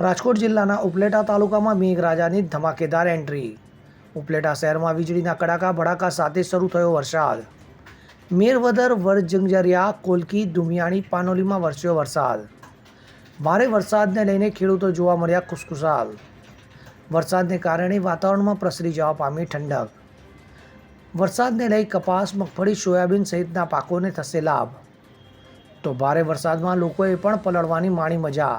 રાજકોટ જિલ્લાના ઉપલેટા તાલુકામાં મેઘરાજાની ધમાકેદાર એન્ટ્રી. ઉપલેટા શહેરમાં વીજળીના કડાકા ભડાકા સાથે શરૂ થયો વરસાદ. મેરવદર વરજંગજરિયા કોલકી, દુમિયાણી પાનોલીમાં વરસ્યો વરસાદ. ભારે વરસાદને લઈને ખેડૂતો જોવા મળ્યા ખુશખુશાલ. વરસાદને કારણે વાતાવરણમાં પ્રસરી જવા પામી ઠંડક. વરસાદને લઈ કપાસ, મગફળી, સોયાબીન સહિતના પાકોને થશે લાભ. તો ભારે વરસાદમાં લોકોએ પણ પલળવાની માણી મજા.